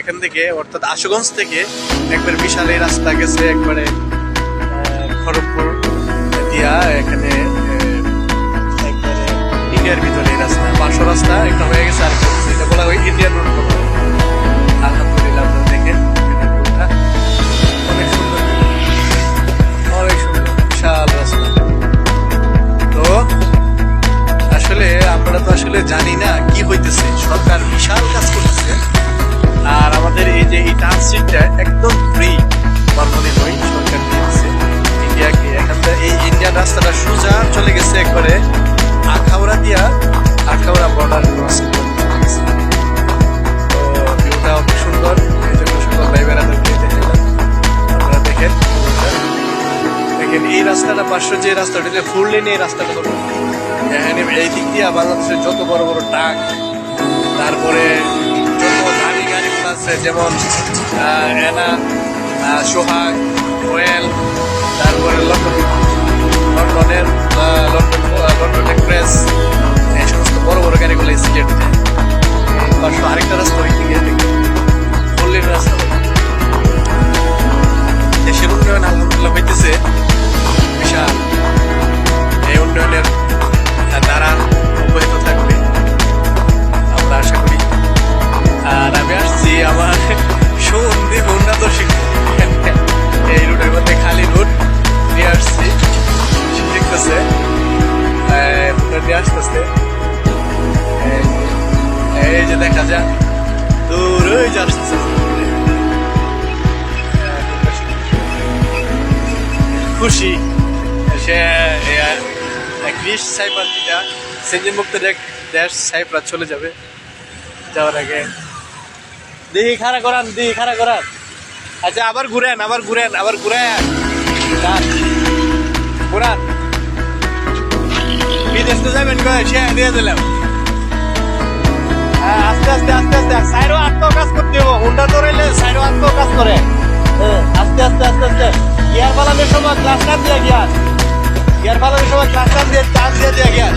এখান থেকে, অর্থাৎ আশুগঞ্জ থেকে একবার বিশাল এই রাস্তা গেছে একবারে খড়গপুর দিয়া এখানে একবারে ইন্ডিয়ার ভিতরে এই রাস্তা, পাঁচশো রাস্তা একটা হয়ে গেছে আর এটা বলা হয় ইন্ডিয়ান রোড। আলহামদুলিল্লাহ আপনারা বিশাল তো আসলে আমরা তো আসলে জানি না কি হইতেছে। সরকার বিশাল কাজ করতেছে। আর আমাদের এই যে এই ট্রান্সিটটা একদম ফ্রি বর্তমানে নয় সরকার দিয়েছে ইন্ডিয়াকে। এখান থেকে এই ইন্ডিয়ান রাস্তাটা সোজা চলে গেছে একবারে আখাউড়া দিয়া আখাউড়া বর্ডার ক্রস তো সুন্দর। এই জন্য বেড়াদেরকে দেখালাম আপনারা দেখেন দেখেন, এই রাস্তাটা পাঁচশো যে রাস্তাটা যে ফুল লেনে এই রাস্তাটা তো এই দিক দিয়ে বাংলাদেশের যত বড় বড় ট্রাক তারপরে আছে, যেমন এনা সোহাগ ওয়েল তারপরে লন্ডন, লন্ডনের লন্ডন এক্সপ্রেস, এই সমস্ত বড় বড় গাড়িগুলো সিলেট। পাঁচশো আরেকটা রাস্তা ওই দিকে ফুল লেন রাস্তা। দেশের উন্নয়ন আলহামদুলিল্লাহ হইতেছে। বিশাল। এই উন্নয়নের যে দূর ওই যে আসতেছে খুশি। সে গ্রিস সাইপ্রাস যেটা সেঞ্জিন মুক্ত দেশ সাইপ্রাস চলে যাবে। যাওয়ার আগে। দিহি খাড়া করান দিহি খাড়া করান। আচ্ছা আবার ঘুরেন আবার ঘুরেন আবার ঘুরেন। ঘুরান। বিদেশ তো যাবেন কয়ে সে, দিয়ে দিলাম। আস্তে আস্তে আস্তে সাইরো আত্ম কাজ করতে হবে হুন্ডা ধরাইলে সাইরো আত্ম কাজ করে। হ্যাঁ, আস্তে আস্তে আস্তে আস্তে। গিয়ার পালানোর সময় ক্লাস টান দিয়ে গিয়ার। গিয়ার পালানোর সময় ক্লাস টান দিয়ে চার্জ দিয়ে দিয়ে গিয়ার।